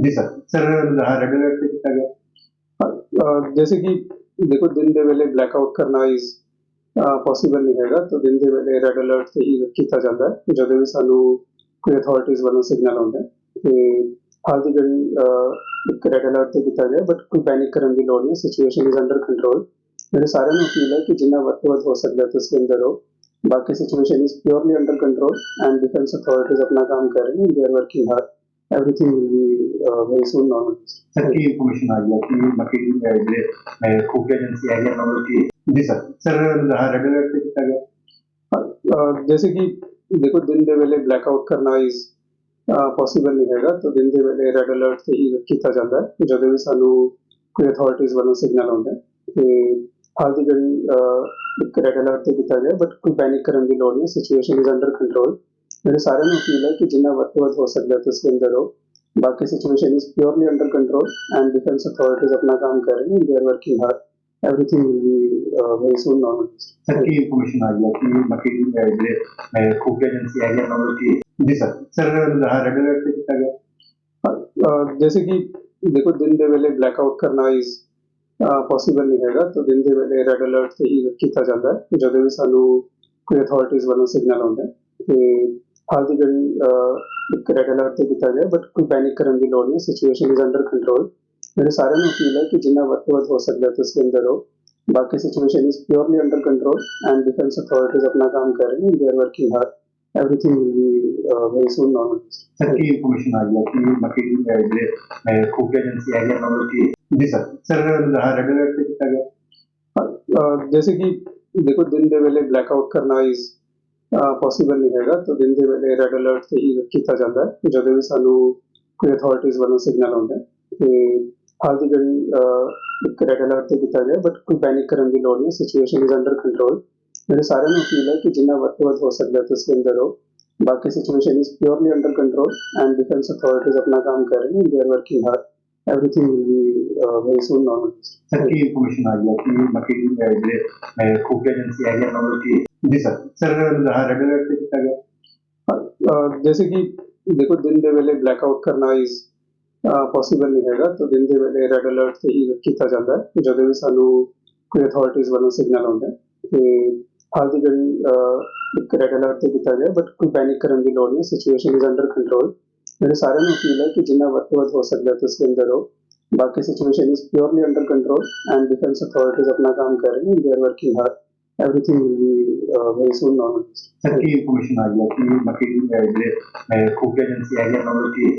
ਜੀ sir sir red alert ਤੇ ਕੀਤਾ ਗਿਆ ਅਹ ਜੈਸੇ ਕਿ ਦੇਖੋ ਦਿਨ ਦੇ ਵੇਲੇ ਬਲੈਕਆਊਟ ਕਰਨਾ ਇਸ ਪੋਸੀਬਲ ਨਹੀਂ ਹੈਗਾ ਤਾਂ ਦਿਨ ਦੇ ਵੇਲੇ ਰੈੱਡ ਅਲਰਟ ਤੇ ਹੀ ਕੀਤਾ ਜਾਂਦਾ ਹੈ ਜਦੋਂ ਵੀ ਸਾਨੂੰ ਕੋਈ ਅਥਾਰਟੀਜ਼ ਵੱਲੋਂ ਸਿਗਨਲ ਆਉਂਦਾ ਹੈ ਤੇ ਹਾਲ ਦੀ ਘੜੀ ਅਹ, ਇੱਕ ਰੈੱਡ ਅਲਰਟ ਤੇ ਕੀਤਾ ਗਿਆ ਬਟ ਕੋਈ ਪੈਨਿਕ ਕਰਨ ਦੀ ਲੋੜ ਨਹੀਂ ਸਿਚੁਏਸ਼ਨ ਇਜ਼ ਅੰਡਰ ਕੰਟਰੋਲ ਮੇਰੇ ਸਾਰਿਆਂ ਨੂੰ ਅਪੀਲ ਹੈ ਕਿ ਜਿੰਨਾ ਵੱਧ ਤੋਂ ਵੱਧ ਹੋ ਸਕਦਾ ਹੈ ਤੁਸੀਂ ਅੰਦਰ ਰਹੋ ਬਾਕੀ situation is purely under control and defence authorities ਆਪਣਾ ਕੰਮ ਕਰ ਰਹੇ ਨੇ they are working hard everything will be uh, very soon normal. Sir Ki information ਆਈ ਹੈ ਕਿ ਬਾਕੀ ਅਹ, ਜਿਹੜੇ ਅਹ, ਖੁਫੀਆ ਏਜੰਸੀ ਹੈ ਜਾਂ ਮਤਲਬ ਕਿ ਜੀ ਸਰ ਸਰ ਰੈਡ ਅਲਰਟ ਤੇ ਕੀਤਾ ਗਿਆ ਅਹ ਜੈਸੇ ਕਿ ਦੇਖੋ ਦਿਨ ਦੇ ਵੇਲੇ ਬਲੈਕਆਊਟ ਕਰਨਾ ਇਸ ਪੋਸੀਬਲ ਨਹੀਂ ਹੈਗਾ ਤਾਂ ਦਿਨ ਦੇ ਵੇਲੇ ਰੈੱਡ ਅਲਰਟ ਤੇ ਹੀ ਕੀਤਾ ਜਾਂਦਾ ਹੈ ਜਦੋਂ ਵੀ ਸਾਨੂੰ ਕੋਈ ਅਥਾਰਟੀਜ਼ ਵੱਲੋਂ ਸਿਗਨਲ ਆਉਂਦਾ ਹੈ ਤੇ ਹਾਲ ਦੀ ਘੜੀ ਅਹ, ਇੱਕ ਰੈੱਡ ਅਲਰਟ ਤੇ ਕੀਤਾ ਗਿਆ ਬਟ ਕੋਈ ਪੈਨਿਕ ਕਰਨ ਦੀ ਲੋੜ ਨਹੀਂ ਸਿਚੁਏਸ਼ਨ ਇਜ਼ ਅੰਡਰ ਕੰਟਰੋਲ ਮੇਰੇ ਸਾਰਿਆਂ ਨੂੰ ਅਪੀਲ ਹੈ ਕਿ ਜਿੰਨਾ ਵੱਧ ਤੋਂ ਵੱਧ ਹੋ ਸਕਦਾ ਹੈ ਤੁਸੀਂ ਅੰਦਰ ਰਹੋ ਬਾਕੀ situation is purely under control and defence authorities ਆਪਣਾ ਕੰਮ ਕਰ ਰਹੇ ਨੇ they are working hard everything will be uh, very soon normal. Sir Ki information ਆਈ ਹੈ ਕਿ ਬਾਕੀ ਅਹ, ਜਿਹੜੇ ਅਹ, ਖੁਫੀਆ ਏਜੰਸੀ ਹੈ ਜਾਂ ਮਤਲਬ ਕਿ ਜੀ ਸਰ ਸਰ ਰੈਡ ਅਲਰਟ ਤੇ ਕੀਤਾ ਗਿਆ ਅਹ ਜੈਸੇ ਕਿ ਦੇਖੋ ਦਿਨ ਦੇ ਵੇਲੇ ਬਲੈਕਆਊਟ ਕਰਨਾ ਇਸ ਪੋਸੀਬਲ ਨਹੀਂ ਹੈਗਾ ਤਾਂ ਦਿਨ ਦੇ ਵੇਲੇ ਰੈੱਡ ਅਲਰਟ ਤੇ ਹੀ ਕੀਤਾ ਜਾਂਦਾ ਹੈ ਜਦੋਂ ਵੀ ਸਾਨੂੰ ਕੋਈ ਅਥਾਰਟੀਜ਼ ਵੱਲੋਂ ਸਿਗਨਲ ਆਉਂਦਾ ਹੈ ਤੇ ਹਾਲ ਦੀ ਘੜੀ ਅਹ, ਇੱਕ ਰੈੱਡ ਅਲਰਟ ਤੇ ਕੀਤਾ ਗਿਆ ਬਟ ਕੋਈ ਪੈਨਿਕ ਕਰਨ ਦੀ ਲੋੜ ਨਹੀਂ ਸਿਚੁਏਸ਼ਨ ਇਜ਼ ਅੰਡਰ ਕੰਟਰੋਲ ਮੇਰੇ ਸਾਰਿਆਂ ਨੂੰ ਅਪੀਲ ਹੈ ਕਿ ਜਿੰਨਾ ਵੱਧ ਤੋਂ ਵੱਧ ਹੋ ਸਕਦਾ ਹੈ ਤੁਸੀਂ ਅੰਦਰ ਰਹੋ ਬਾਕੀ situation is purely under control and defence authorities ਆਪਣਾ ਕੰਮ ਕਰ ਰਹੇ ਨੇ they are working hard everything will be uh, very soon normal. Sir Ki information ਆਈ ਹੈ ਕਿ ਬਾਕੀ ਅਹ, ਜਿਹੜੇ ਅਹ, ਖੁਫੀਆ ਏਜੰਸੀ ਹੈ ਜਾਂ ਮਤਲਬ ਕਿ ਜੀ ਸਰ ਸਰ ਰੈਡ ਅਲਰਟ ਤੇ ਕੀਤਾ ਗਿਆ ਅਹ ਜੈਸੇ ਕਿ ਦੇਖੋ ਦਿਨ ਦੇ ਪੋਸੀਬਲ ਨਹੀਂ ਹੈਗਾ ਤਾਂ ਦਿਨ ਦੇ ਵੇਲੇ ਰੈੱਡ ਅਲਰਟ ਤੇ ਹੀ ਕੀਤਾ ਜਾਂਦਾ ਹੈ ਜਦੋਂ ਵੀ ਸਾਨੂੰ ਕੋਈ ਅਥਾਰਟੀਜ਼ ਵੱਲੋਂ ਸਿਗਨਲ ਆਉਂਦਾ ਹੈ ਤੇ ਹਾਲ ਦੀ ਘੜੀ ਅਹ, ਇੱਕ ਰੈੱਡ ਅਲਰਟ ਤੇ ਕੀਤਾ ਗਿਆ ਬਟ ਕੋਈ ਪੈਨਿਕ ਕਰਨ ਦੀ ਲੋੜ ਨਹੀਂ ਸਿਚੁਏਸ਼ਨ ਇਜ਼ ਅੰਡਰ ਕੰਟਰੋਲ ਮੇਰੇ ਸਾਰਿਆਂ ਨੂੰ ਅਪੀਲ ਹੈ ਕਿ ਜਿੰਨਾ ਵੱਧ ਤੋਂ ਵੱਧ ਹੋ ਸਕਦਾ ਹੈ ਤੁਸੀਂ ਅੰਦਰ ਰਹੋ ਬਾਕੀ situation is purely under control and defence authorities ਆਪਣਾ ਕੰਮ ਕਰ ਰਹੇ ਨੇ they are working hard everything will be uh, very soon normal. Sir Ki information ਆਈ ਹੈ ਕਿ ਬਾਕੀ ਅਹ, ਜਿਹੜੇ ਅਹ, ਖੁਫੀਆ ਏਜੰਸੀ ਹੈ ਜਾਂ ਮਤਲਬ ਕਿ ਜੀ ਸਰ ਸਰ ਰੈਡ ਅਲਰਟ ਤੇ ਕੀਤਾ ਗਿਆ ਅਹ ਜੈਸੇ ਕਿ ਦੇਖੋ ਦਿਨ ਦੇ ਵੇਲੇ ਬਲੈਕਆਊਟ ਕਰਨਾ ਇਸ ਪੋਸੀਬਲ ਨਹੀਂ ਹੈਗਾ ਤਾਂ ਦਿਨ ਦੇ ਵੇਲੇ ਰੈੱਡ ਅਲਰਟ ਤੇ ਹੀ ਕੀਤਾ ਜਾਂਦਾ ਹੈ ਜਦੋਂ ਵੀ ਸਾਨੂੰ ਕੋਈ ਅਥਾਰਟੀਜ਼ ਵੱਲੋਂ ਸਿਗਨਲ ਆਉਂਦਾ ਹੈ ਤੇ ਹਾਲ ਦੀ ਘੜੀ ਅਹ, ਇੱਕ ਰੈੱਡ ਅਲਰਟ ਤੇ ਕੀਤਾ ਗਿਆ ਬਟ ਕੋਈ ਪੈਨਿਕ ਕਰਨ ਦੀ ਲੋੜ ਨਹੀਂ ਸਿਚੁਏਸ਼ਨ ਇਜ਼ ਅੰਡਰ ਕੰਟਰੋਲ ਮੇਰੇ ਸਾਰਿਆਂ ਨੂੰ ਅਪੀਲ ਹੈ ਕਿ ਜਿੰਨਾ ਵੱਧ ਤੋਂ ਵੱਧ ਹੋ ਸਕਦਾ ਹੈ ਤੁਸੀਂ ਅੰਦਰ ਰਹੋ ਬਾਕੀ situation is purely under control and defence authorities ਆਪਣਾ ਕੰਮ ਕਰ ਰਹੇ ਨੇ they are working hard everything will be will soon normal sir की इंफॉर्मेशन आ गया कि मटेरियल खोखले एजेंसी आई है मतलब